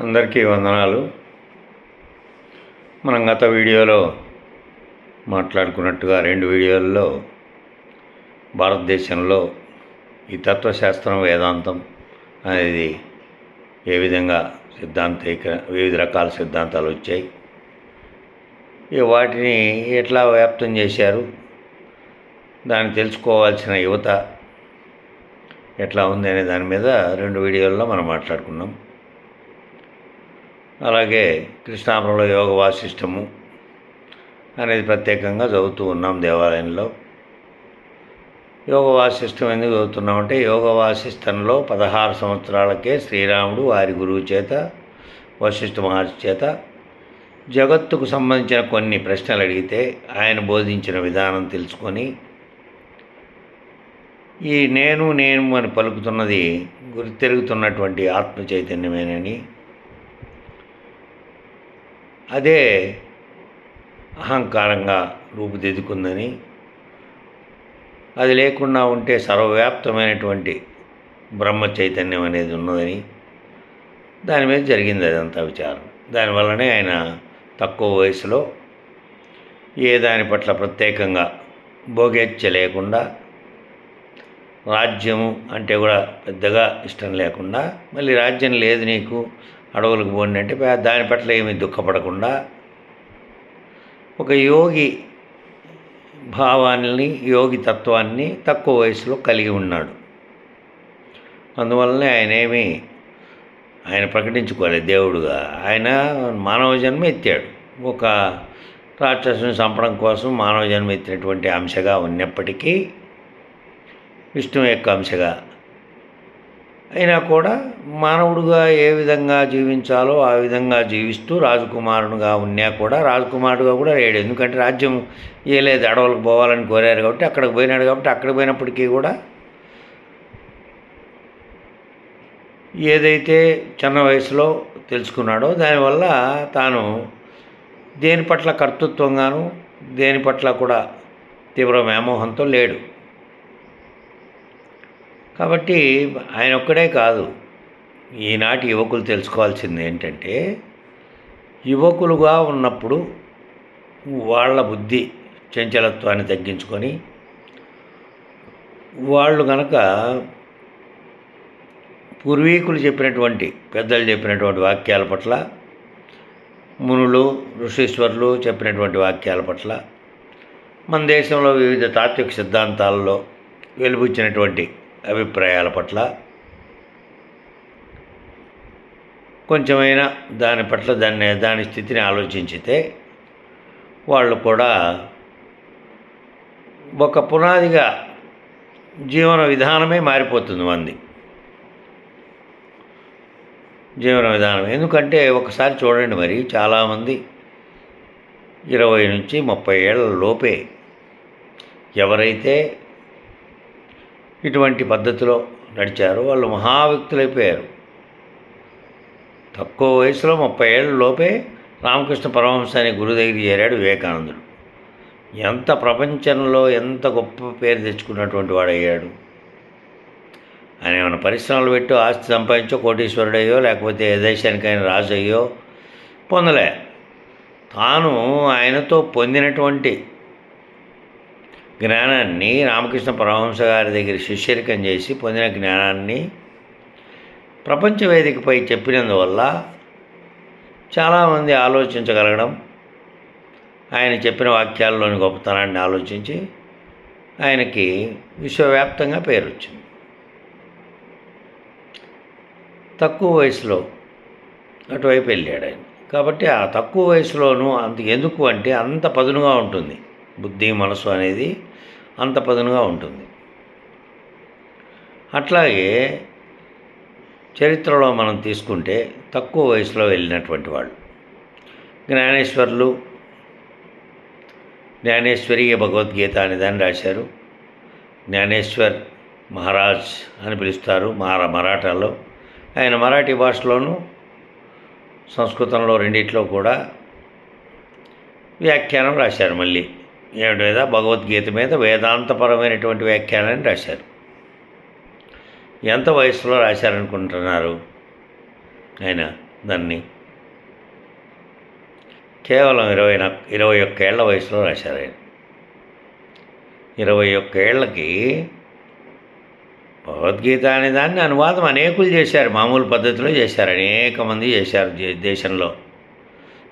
అందరికీ వందనాలు. మనం గత వీడియోలో మాట్లాడుకున్నట్టుగా రెండు వీడియోల్లో భారతదేశంలో ఈ తత్వశాస్త్రం వేదాంతం అనేది ఏ విధంగా సిద్ధాంతీక వివిధ రకాల సిద్ధాంతాలు వచ్చాయి. వాటిని ఎట్లా వ్యాప్తం చేశారు? దాన్ని తెలుసుకోవాల్సిన యువత ఎట్లా ఉంది అనే దాని మీద రెండు వీడియోల్లో మనం మాట్లాడుకున్నాం. అలాగే కృష్ణాపురంలో యోగ వాసిష్టము అనేది ప్రత్యేకంగా చదువుతూ ఉన్నాం దేవాలయంలో. యోగ వాసిష్టం ఎందుకు చదువుతున్నామంటే యోగ వాసిష్టంలో పదహారు సంవత్సరాలకే శ్రీరాముడు వారి గురువు చేత వశిష్ఠ మహర్షి చేత జగత్తుకు సంబంధించిన కొన్ని ప్రశ్నలు అడిగితే ఆయన బోధించిన విధానం తెలుసుకొని ఈ నేను నేను అని పలుకుతున్నది గురి తిరుగుతున్నటువంటి ఆత్మ చైతన్యమేనని అదే అహంకారంగా రూపుదిద్దుకుందని అది లేకుండా ఉంటే సర్వవ్యాప్తమైనటువంటి బ్రహ్మ చైతన్యం అనేది ఉన్నదని దాని మీద జరిగింది అదంతా విచారం. దానివల్లనే ఆయన తక్కువ వయసులో ఏ దాని పట్ల ప్రత్యేకంగా భోగేచ్ఛ లేకుండా రాజ్యము అంటే కూడా పెద్దగా ఇష్టం లేకుండా మళ్ళీ రాజ్యం లేదు నీకు అడవులకు పోండి అంటే దాని పట్ల ఏమీ దుఃఖపడకుండా ఒక యోగి భావాన్ని యోగి తత్వాన్ని తక్కువ వయసులో కలిగి ఉన్నాడు. అందువల్లనే ఆయన ఏమి ఆయన ప్రకటించుకోలేదు దేవుడుగా. ఆయన మానవ జన్మ ఎత్తాడు. ఒక రాక్షసుని చంపడం కోసం మానవ జన్మ ఎత్తినటువంటి అంశగా ఉన్నప్పటికీ విష్ణువు యొక్క అంశగా అయినా కూడా మానవుడుగా ఏ విధంగా జీవించాలో ఆ విధంగా జీవిస్తూ రాజకుమారునిగా ఉన్నా కూడా రాజకుమారుడుగా కూడా లేడు. ఎందుకంటే రాజ్యం ఏ లేదు అడవులకు పోవాలని కోరారు కాబట్టి అక్కడికి పోయినాడు కాబట్టి అక్కడికి పోయినప్పటికీ కూడా ఏదైతే చిన్న వయసులో తెలుసుకున్నాడో దానివల్ల తాను దేని పట్ల కర్తృత్వంగాను దేని పట్ల కూడా తీవ్ర వ్యామోహంతో లేడు. కాబట్టి ఆయన ఒక్కడే కాదు. ఈనాటి యువకులు తెలుసుకోవాల్సింది ఏంటంటే యువకులుగా ఉన్నప్పుడు వాళ్ళ బుద్ధి చంచలత్వాన్ని తగ్గించుకొని వాళ్ళు కనుక పూర్వీకులు చెప్పినటువంటి పెద్దలు చెప్పినటువంటి వాక్యాల పట్ల మునులు ఋషీశ్వరులు చెప్పినటువంటి వాక్యాల పట్ల మన దేశంలో వివిధ తాత్విక సిద్ధాంతాల్లో వెలుబుచ్చినటువంటి అభిప్రాయాల పట్ల కొంచెమైనా దాని పట్ల దాన్ని దాని స్థితిని ఆలోచించితే వాళ్ళు కూడా ఒక పునాదిగా జీవన విధానమే మారిపోతుంది మంది. జీవన విధానం ఎందుకంటే ఒకసారి చూడండి మరి చాలామంది ఇరవై నుంచి ముప్పై ఏళ్ళ లోపే ఎవరైతే ఇటువంటి పద్ధతిలో నడిచారు. వాళ్ళు మహావ్యక్తులైపోయారు తక్కువ వయసులో ముప్పై ఏళ్ళ లోపే రామకృష్ణ పరమహంస అనే గురువు దగ్గర చేరాడు వివేకానందుడు. ఎంత ప్రపంచంలో ఎంత గొప్ప పేరు తెచ్చుకున్నటువంటి వాడయ్యాడు. ఆయన ఏమైనా పరిశ్రమలు పెట్టో ఆస్తి సంపాదించో కోటీశ్వరుడయ్యో లేకపోతే ఏ దేశానికైనా రాజు అయ్యో పొందలే. తాను ఆయనతో పొందినటువంటి జ్ఞానాన్ని రామకృష్ణ పరమహంస గారి దగ్గర శిష్యరికం చేసి పొందిన జ్ఞానాన్ని ప్రపంచ వేదికపై చెప్పినందువల్ల చాలామంది ఆలోచించగలగడం ఆయన చెప్పిన వాక్యాల్లోని గొప్పతనాన్ని ఆలోచించి ఆయనకి విశ్వవ్యాప్తంగా పేరు వచ్చింది తక్కువ వయసులో అటువైపు వెళ్ళాడు ఆయన. కాబట్టి ఆ తక్కువ వయసులోనూ అంత ఎందుకు అంటే అంత పదునుగా ఉంటుంది బుద్ధి మనసు అనేది. అంత పదునుగా ఉంటుంది. అట్లాగే చరిత్రలో మనం తీసుకుంటే తక్కువ వయసులో వెళ్ళినటువంటి వాళ్ళు. జ్ఞానేశ్వర్లు జ్ఞానేశ్వరి భగవద్గీత అనే దాన్ని రాశారు. జ్ఞానేశ్వర్ మహారాజ్ అని పిలుస్తారు మహారా మరాఠాలో ఆయన మరాఠీ భాషలోనూ సంస్కృతంలో రెండిట్లో కూడా వ్యాఖ్యానం రాశారు మళ్ళీ. మీద భగవద్గీత మీద వేదాంతపరమైనటువంటి వ్యాఖ్యానాన్ని రాశారు. ఎంత వయసులో రాశారనుకుంటున్నారు ఆయన దాన్ని? కేవలం ఇరవై ఇరవై ఒక్క ఏళ్ళ వయసులో రాశారు ఆయన. ఇరవై ఒక్క ఏళ్ళకి భగవద్గీత అనే దాన్ని అనువాదం అనేకులు చేశారు. మామూలు పద్ధతిలో చేశారు. అనేక మంది చేశారు. దేశంలో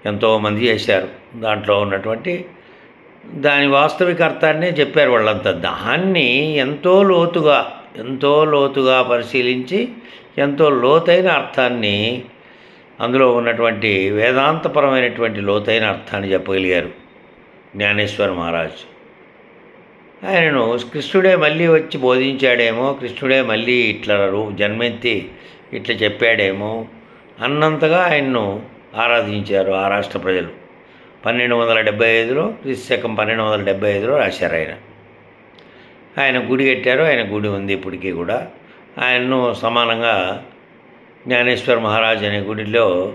ఎంతోమంది చేశారు. దాంట్లో ఉన్నటువంటి దాని వాస్తవిక అర్థాన్నే చెప్పారు వాళ్ళంతా దాన్ని ఎంతో లోతుగా ఎంతో లోతుగా పరిశీలించి ఎంతో లోతైన అర్థాన్ని అందులో ఉన్నటువంటి వేదాంతపరమైనటువంటి లోతైన అర్థాన్ని చెప్పగలిగారు జ్ఞానేశ్వర మహారాజ్. ఆయనను కృష్ణుడే మళ్ళీ వచ్చి బోధించాడేమో కృష్ణుడే మళ్ళీ ఇట్లా జన్మెత్తి ఇట్లా చెప్పాడేమో అన్నంతగా ఆయన్ను ఆరాధించారు ఆ రాష్ట్ర ప్రజలు. పన్నెండు వందల డెబ్బై ఐదులో క్రీస్తుశకం పన్నెండు వందల డెబ్బై ఐదులో రాశారు ఆయన. ఆయన గుడి కట్టారు ఆయన గుడి ఉంది ఇప్పటికీ కూడా. ఆయన్ను సమానంగా జ్ఞానేశ్వర మహారాజ్ అనే గుడిలో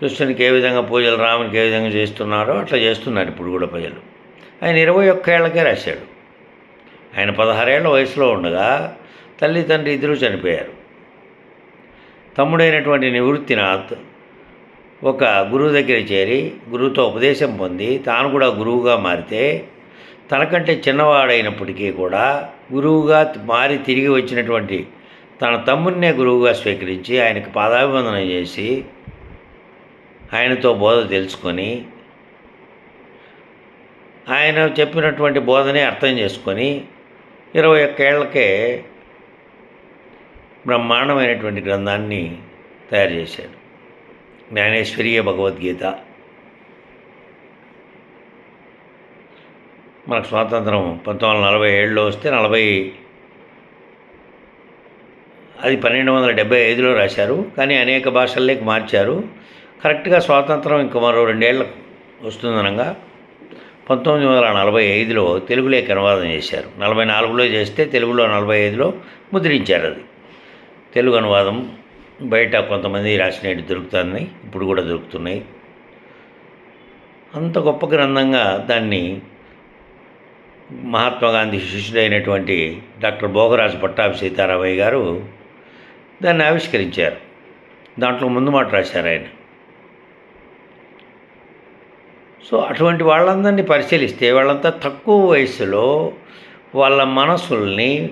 కృష్ణునికి ఏ విధంగా పూజలు రామునికి ఏ విధంగా చేస్తున్నారో అట్లా చేస్తున్నారు ఇప్పుడు కూడా ప్రజలు. ఆయన ఇరవై ఒక్క ఏళ్ళకే రాశాడు. ఆయన పదహారేళ్ళ వయసులో ఉండగా తల్లి తండ్రి ఇద్దరూ చనిపోయారు. తమ్ముడైనటువంటి నివృత్తినాథ్ ఒక గురువు దగ్గర చేరి గురువుతో ఉపదేశం పొంది తాను కూడా గురువుగా మారితే తనకంటే చిన్నవాడైనప్పటికీ కూడా గురువుగా మారి తిరిగి వచ్చినటువంటి తన తమ్మున్నే గురువుగా స్వీకరించి ఆయనకు పాదాభివందనం చేసి ఆయనతో బోధ తెలుసుకొని ఆయన చెప్పినటువంటి బోధనే అర్థం చేసుకొని ఇరవై ఒక్కేళ్ళకే బ్రహ్మాండమైనటువంటి గ్రంథాన్ని తయారు చేశాడు. జ్ఞానేశ్వరీయ భగవద్గీత. మనకు స్వాతంత్రం పంతొమ్మిది వందల నలభై ఏడులో వస్తే నలభై అది పన్నెండు వందల డెబ్బై ఐదులో రాశారు. కానీ అనేక భాషల్లోకి మార్చారు. కరెక్ట్గా స్వాతంత్రం ఇంక మరో రెండేళ్ళ వస్తుందనగా పంతొమ్మిది వందల నలభై ఐదులో తెలుగులోకి అనువాదం చేశారు. నలభై నాలుగులో చేస్తే తెలుగులో నలభై ఐదులో ముద్రించారు అది. తెలుగు అనువాదం బయట కొంతమంది రాసినవి దొరుకుతున్నాయి ఇప్పుడు కూడా దొరుకుతున్నాయి. అంత గొప్ప గ్రంథంగా దాన్ని మహాత్మా గాంధీ శిష్యుడైనటువంటి డాక్టర్ భోగరాజు పట్టాభి సీతారామయ్య గారు దాన్ని ఆవిష్కరించారు. దాంట్లో ముందు మాట రాశారు ఆయన. సో అటువంటి వాళ్ళందరినీ పరిశీలిస్తే వాళ్ళంతా తక్కువ వయసులో వాళ్ళ మనసుల్ని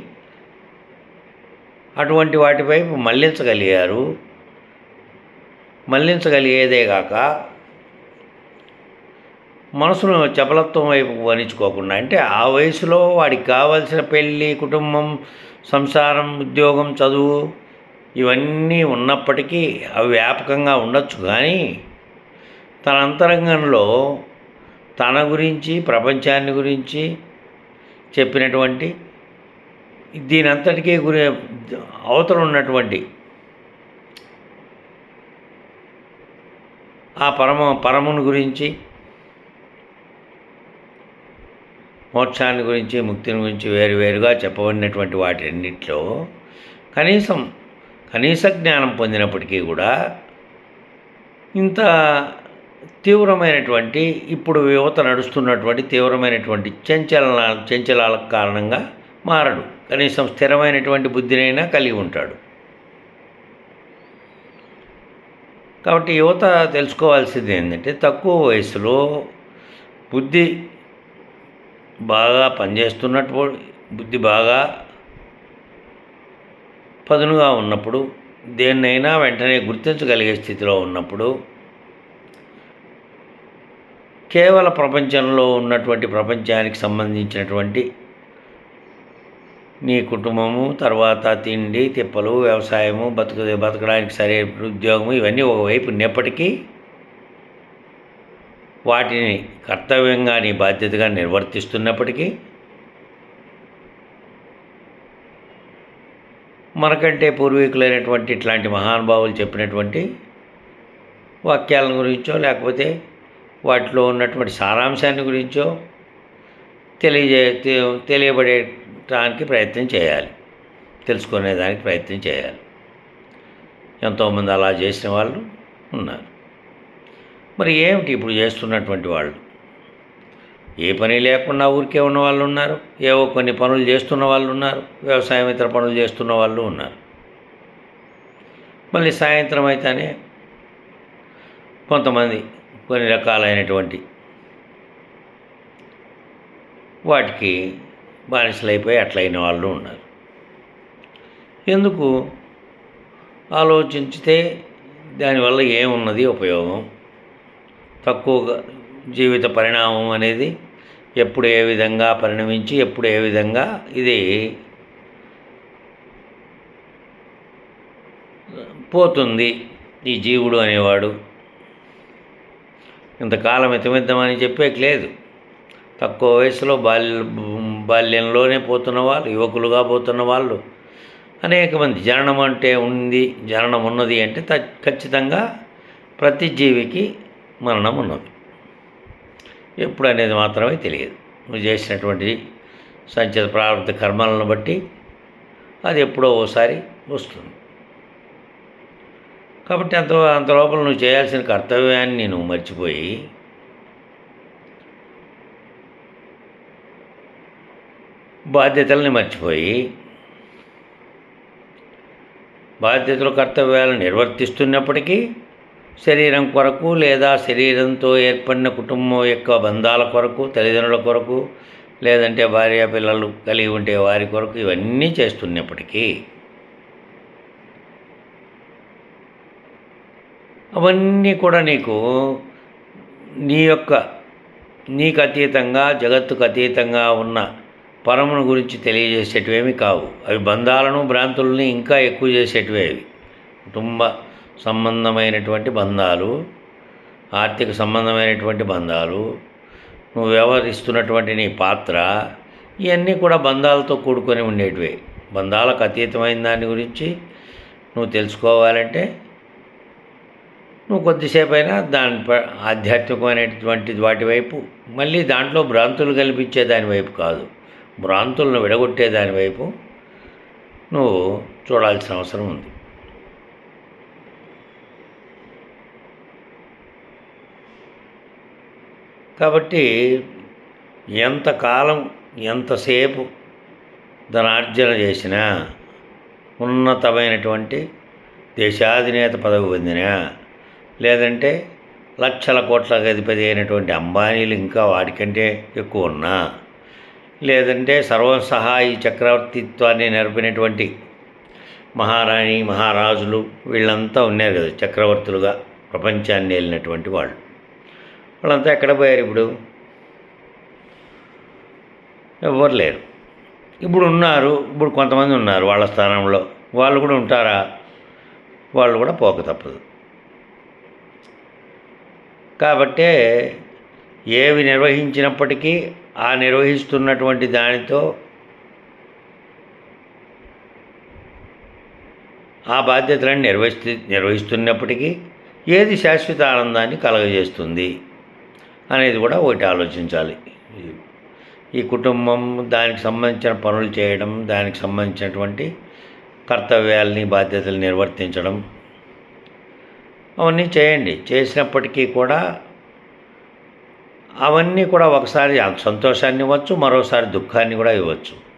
అటువంటి వాటి వైపు మళ్ళించగలిగారు మళ్ళించగలిగేదే కాక మనసును చపలత్వం వైపు వణించుకోకుండా అంటే ఆ వయసులో వాడికి కావాల్సిన పెళ్ళి కుటుంబం సంసారం ఉద్యోగం చదువు ఇవన్నీ ఉన్నప్పటికీ అవి వ్యాపకంగా ఉండొచ్చు. కానీ తన అంతరంగంలో తన గురించి ప్రపంచాన్ని గురించి చెప్పినటువంటి దీని అంతటికీ గురి అవతల ఉన్నటువంటి ఆ పరమ పరముని గురించి మోక్షాన్ని గురించి ముక్తిని గురించి వేరువేరుగా చెప్పబడినటువంటి వాటిన్నింటిలో కనీసం కనీస జ్ఞానం పొందినప్పటికీ కూడా ఇంత తీవ్రమైనటువంటి ఇప్పుడు యువత నడుస్తున్నటువంటి తీవ్రమైనటువంటి చంచలన చంచలాల కారణంగా మారడు. కనీసం స్థిరమైనటువంటి బుద్ధినైనా కలిగి ఉంటాడు. కాబట్టి యువత తెలుసుకోవాల్సింది ఏంటంటే తక్కువ వయసులో బుద్ధి బాగా పనిచేస్తున్నట్టు బుద్ధి బాగా పదునుగా ఉన్నప్పుడు దేన్నైనా వెంటనే గుర్తించగలిగే స్థితిలో ఉన్నప్పుడు కేవల ప్రపంచంలో ఉన్నటువంటి ప్రపంచానికి సంబంధించినటువంటి నీ కుటుంబము తర్వాత తిండి తిప్పలు వ్యవసాయము బతుకు బతకడానికి సరైన ఉద్యోగము ఇవన్నీ ఒకవైపు ఉన్నప్పటికీ వాటిని కర్తవ్యంగా నీ బాధ్యతగా నిర్వర్తిస్తున్నప్పటికీ మనకంటే పూర్వీకులైనటువంటి ఇట్లాంటి మహానుభావులు చెప్పినటువంటి వాక్యాల గురించో లేకపోతే వాటిలో ఉన్నటువంటి సారాంశాన్ని గురించో తెలియజే తె- తెలియబడేటానికి ప్రయత్నం చేయాలి. తెలుసుకునేదానికి ప్రయత్నం చేయాలి. ఎంతోమంది అలా చేసిన వాళ్ళు ఉన్నారు. మరి ఏమిటి ఇప్పుడు చేస్తున్నటువంటి వాళ్ళు? ఏ పని లేకుండా ఊరికే ఉన్న వాళ్ళు ఉన్నారు. ఏవో కొన్ని పనులు చేస్తున్న వాళ్ళు ఉన్నారు. వ్యవసాయం ఇతర పనులు చేస్తున్న వాళ్ళు ఉన్నారు. మళ్ళీ సాయంత్రం అయితేనే కొంతమంది కొన్ని రకాలైనటువంటి వాటికి బానిసలైపోయి అట్లయిన వాళ్ళు ఉన్నారు. ఎందుకు? ఆలోచించితే దానివల్ల ఏమున్నది ఉపయోగం? తక్కువగా జీవిత పరిణామం అనేది ఎప్పుడు ఏ విధంగా పరిణమించి ఎప్పుడు ఏ విధంగా ఇది పోతుంది ఈ జీవుడు అనేవాడు? ఇంతకాలం ఇతమిద్దామని చెప్పేకి లేదు. తక్కువ వయసులో బాల్య బాల్యంలోనే పోతున్న వాళ్ళు యువకులుగా పోతున్న వాళ్ళు. అనేక మంది జననం అంటే ఉంది జననం ఉన్నది అంటే ఖచ్చితంగా ప్రతి జీవికి మరణం ఉన్నది. ఎప్పుడు అనేది మాత్రమే తెలియదు. నువ్వు చేసినటువంటి సంచిత ప్రారంభ కర్మలను బట్టి అది ఎప్పుడో ఓసారి వస్తుంది. కాబట్టి అంత అంత లోపల నువ్వు చేయాల్సిన కర్తవ్యాన్ని నువ్వు మర్చిపోయి బాధ్యతల్ని మర్చిపోయి బాధ్యతలు కర్తవ్యాలు నిర్వర్తిస్తున్నప్పటికీ శరీరం కొరకు లేదా శరీరంతో ఏర్పడిన కుటుంబం యొక్క బంధాల కొరకు తల్లిదండ్రుల కొరకు లేదంటే భార్య పిల్లలు కలిగి ఉండే వారి కొరకు ఇవన్నీ చేస్తున్నప్పటికీ అవన్నీ కూడా నీకు నీ యొక్క నీకు అతీతంగా జగత్తుకు అతీతంగా ఉన్న పరమును గురించి తెలియజేసేటివేమి కావు. అవి బంధాలను భ్రాంతులని ఇంకా ఎక్కువ చేసేటివే అవి. కుటుంబ సంబంధమైనటువంటి బంధాలు ఆర్థిక సంబంధమైనటువంటి బంధాలు నువ్వు వ్యవహరిస్తున్నటువంటి నీ పాత్ర ఇవన్నీ కూడా బంధాలతో కూడుకొని ఉండేటివే. బంధాలకు అతీతమైన దాని గురించి నువ్వు తెలుసుకోవాలంటే నువ్వు కొద్దిసేపు అయినా దాని ప ఆధ్యాత్మికమైనటువంటి వాటి వైపు మళ్ళీ దాంట్లో భ్రాంతులు కల్పించే దాని వైపు కాదు. భ్రాంతులను విడగొట్టే దాని వైపు నువ్వు చూడాల్సిన అవసరం ఉంది. కాబట్టి ఎంతకాలం ఎంతసేపు ధనార్జన చేసినా ఉన్నతమైనటువంటి దేశాధినేత పదవి పొందినా లేదంటే లక్షల కోట్ల అధిపతి అయినటువంటి అంబానీలు ఇంకా వాడికంటే ఎక్కువ ఉన్నా లేదంటే సర్వసహాయి చక్రవర్తిత్వాన్ని నెరపినటువంటి మహారాణి మహారాజులు వీళ్ళంతా ఉన్నారు కదా చక్రవర్తులుగా ప్రపంచాన్ని వెళ్ళినటువంటి వాళ్ళు. వాళ్ళంతా ఎక్కడ పోయారు ఇప్పుడు? ఎవ్వరు లేరు. ఇప్పుడు ఉన్నారు ఇప్పుడు కొంతమంది ఉన్నారు వాళ్ళ స్థానంలో. వాళ్ళు కూడా ఉంటారా? వాళ్ళు కూడా పోక తప్పదు. కాబట్టే ఏవి నిర్వహించినప్పటికీ ఆ నిర్వహిస్తున్నటువంటి దానితో ఆ బాధ్యతలను నిర్వహిస్తు నిర్వహిస్తున్నప్పటికీ ఏది శాశ్వత ఆనందాన్ని కలగజేస్తుంది అనేది కూడా ఒకటి ఆలోచించాలి. ఈ కుటుంబం దానికి సంబంధించిన పనులు చేయడం దానికి సంబంధించినటువంటి కర్తవ్యాలని బాధ్యతలు నిర్వర్తించడం అవన్నీ చేయండి. చేసినప్పటికీ కూడా అవన్నీ కూడా ఒకసారి సంతోషాన్ని ఇవ్వచ్చు మరోసారి దుఃఖాన్ని కూడా ఇవ్వచ్చు.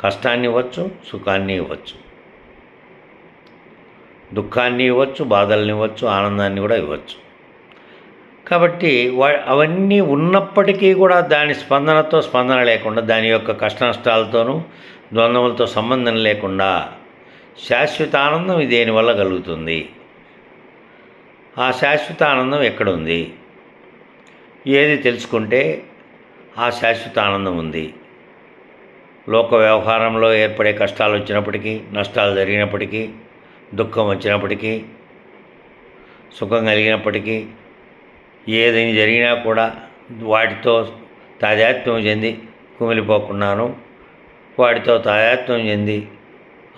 కష్టాన్ని ఇవ్వచ్చు సుఖాన్ని ఇవ్వచ్చు. దుఃఖాన్ని ఇవ్వచ్చు బాధల్ని ఇవ్వచ్చు ఆనందాన్ని కూడా ఇవ్వచ్చు. కాబట్టి అవన్నీ ఉన్నప్పటికీ కూడా దాని స్పందనతో స్పందన లేకుండా దాని యొక్క కష్ట నష్టాలతోనూ ద్వంద్వలతో సంబంధం లేకుండా శాశ్వత ఆనందం దేనివల్ల కలుగుతుంది. ఆ శాశ్వత ఆనందం ఎక్కడుంది? ఏది తెలుసుకుంటే ఆ శాశ్వత ఆనందం ఉంది. లోక వ్యవహారంలో ఏర్పడే కష్టాలు వచ్చినప్పటికీ నష్టాలు జరిగినప్పటికీ దుఃఖం వచ్చినప్పటికీ సుఖం కలిగినప్పటికీ ఏదైనా జరిగినా కూడా వాటితో తాదాత్మ్యం చెంది కుమిలిపోకున్నాను. వాటితో తాదాత్మ్యం చెంది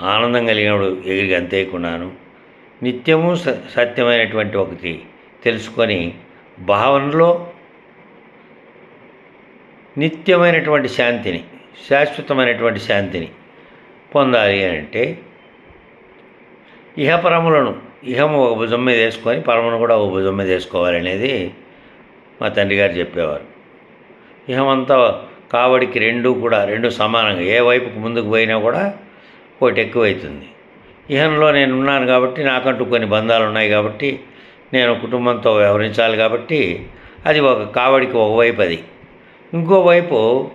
ఆనందం కలిగినప్పుడు ఎగిరి అంతేకున్నాను. నిత్యము స సత్యమైనటువంటి ఒకటి తెలుసుకొని భావనలో నిత్యమైనటువంటి శాంతిని శాశ్వతమైనటువంటి శాంతిని పొందాలి అంటే ఇహపరములను ఇహము ఒక భుజం మీద వేసుకొని పరమును కూడా ఒక భుజం మీద వేసుకోవాలనేది మా తండ్రి గారు చెప్పేవారు. ఇహమంతా కావడికి రెండు కూడా రెండు సమానంగా ఏ వైపుకు ముందుకు పోయినా కూడా ఒకటి ఎక్కువైతుంది. ఇహంలో నేను ఉన్నాను కాబట్టి నాకంటూ కొన్ని బంధాలు ఉన్నాయి కాబట్టి నేను కుటుంబంతో వ్యవహరించాలి కాబట్టి అది ఒక కావడికి ఒకవైపు అది. ఇంకోవైపు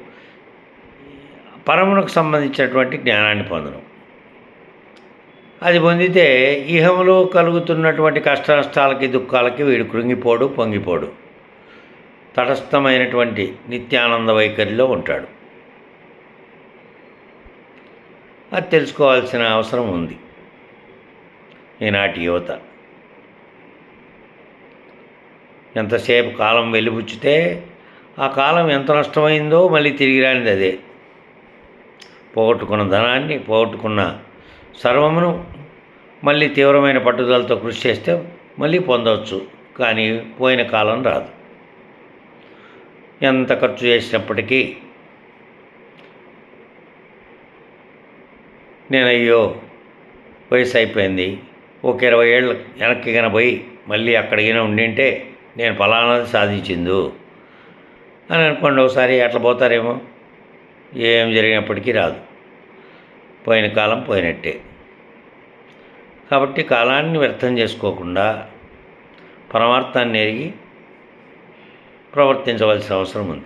పరమునకు సంబంధించినటువంటి జ్ఞానాన్ని పొందడం. అది పొందితే ఇహంలో కలుగుతున్నటువంటి కష్ట నష్టాలకి దుఃఖాలకి వీడు కృంగిపోడు పొంగిపోడు. తటస్థమైనటువంటి నిత్యానంద వైఖరిలో ఉంటాడు. అది తెలుసుకోవాల్సిన అవసరం ఉంది. ఈనాటి యువత. ఎంతసేపు కాలం వెలిబుచ్చితే ఆ కాలం ఎంత నష్టమైందో మళ్ళీ తిరిగి రానిది అదే. పోగొట్టుకున్న ధనాన్ని పోగొట్టుకున్న సర్వమును మళ్ళీ తీవ్రమైన పట్టుదలతో కృషి చేస్తే మళ్ళీ పొందవచ్చు. కానీ పోయిన కాలం రాదు. ఎంత ఖర్చు చేసినప్పటికీ నేను అయ్యో వయసు అయిపోయింది. ఒక ఇరవై ఏళ్ళ వెనక్కి కనబోయి మళ్ళీ అక్కడికైనా ఉండింటే నేను ఫలానాది సాధించిందో. అని అనుకోండి ఒకసారి అట్లా పోతారేమో. ఏం జరిగినప్పటికీ రాదు. పోయిన కాలం పోయినట్టే. కాబట్టి కాలాన్ని వ్యర్థం చేసుకోకుండా పరమార్థాన్ని ఎరిగి ప్రవర్తించవలసిన అవసరం ఉంది.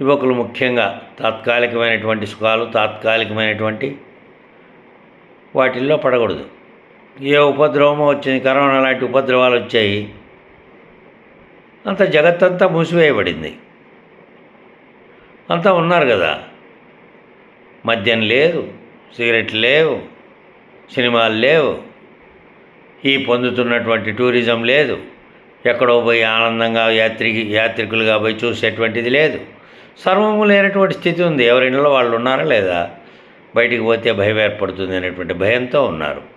యువకులు ముఖ్యంగా తాత్కాలికమైనటువంటి సుఖాలు తాత్కాలికమైనటువంటి వాటిల్లో పడకూడదు. ఏ ఉపద్రవమో వచ్చింది కరోనా లాంటి ఉపద్రవాలు వచ్చాయి అంత జగత్తంతా మూసివేయబడింది. అంతా ఉన్నారు కదా. మద్యం లేదు సిగరెట్లు లేవు సినిమాలు లేవు. ఈ పొందుతున్నటువంటి టూరిజం లేదు. ఎక్కడో పోయి ఆనందంగా యాత్రికి యాత్రికులుగా పోయి చూసేటువంటిది లేదు. సర్వము లేనటువంటి స్థితి ఉంది. ఎవరింట్లో వాళ్ళు ఉన్నారా లేదా? బయటికి పోతే భయం ఏర్పడుతుంది అనేటువంటి భయంతో ఉన్నారు.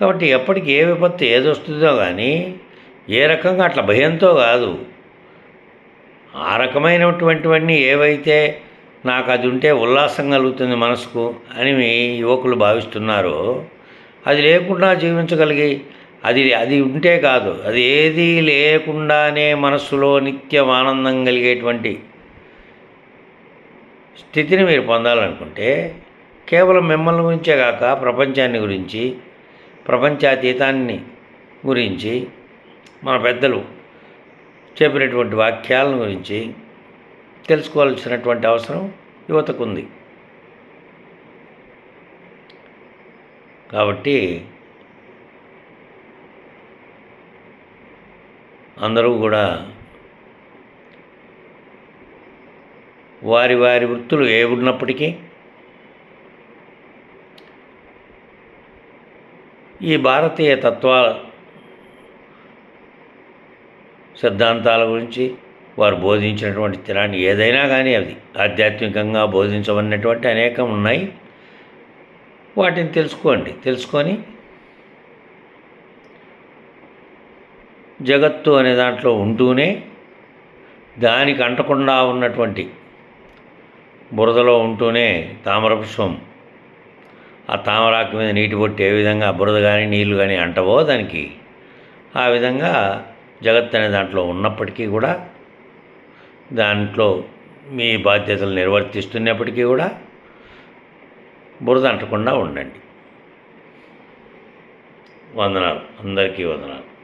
కాబట్టి ఎప్పటికి ఏ విపత్తు ఏదొస్తుందో కానీ ఏ రకంగా అట్లా భయంతో కాదు. ఆ రకమైనటువంటివన్నీ ఏవైతే నాకు అది ఉంటే ఉల్లాసం కలుగుతుంది మనసుకు అని మీ యువకులు భావిస్తున్నారో అది లేకుండా జీవించగలిగి అది అది ఉంటే కాదు. అది ఏది లేకుండానే మనస్సులో నిత్యం ఆనందం కలిగేటువంటి స్థితిని మీరు పొందాలనుకుంటే కేవలం మిమ్మల్ని గురించే కాక ప్రపంచాన్ని గురించి ప్రపంచాతీతాన్ని గురించి మన పెద్దలు చెప్పినటువంటి వాక్యాలను గురించి తెలుసుకోవాల్సినటువంటి అవసరం యువతకు ఉంది కాబట్టి అందరూ కూడా వారి వారి వృత్తులు ఏ ఉన్నప్పటికీ ఈ భారతీయ తత్వ సిద్ధాంతాల గురించి వారు బోధించినటువంటి తిరాన్ని ఏదైనా కానీ అది ఆధ్యాత్మికంగా బోధించమన్నటువంటి అనేకం ఉన్నాయి. వాటిని తెలుసుకోండి. తెలుసుకొని జగత్తు అనే దాంట్లో ఉంటూనే దానికి అంటకుండా ఉన్నటువంటి బురదలో ఉంటూనే తామరపుష్పం ఆ తామరాకు మీద నీటి పొట్టి ఏ విధంగా బురద కానీ నీళ్ళు కానీ అంటవో దానికి. ఆ విధంగా జగత్ అనే దాంట్లో ఉన్నప్పటికీ కూడా దాంట్లో మీ బాధ్యతలు నిర్వర్తిస్తున్నప్పటికీ కూడా బురద అంటకుండా ఉండండి. వందనాలు. అందరికీ వందనాలు.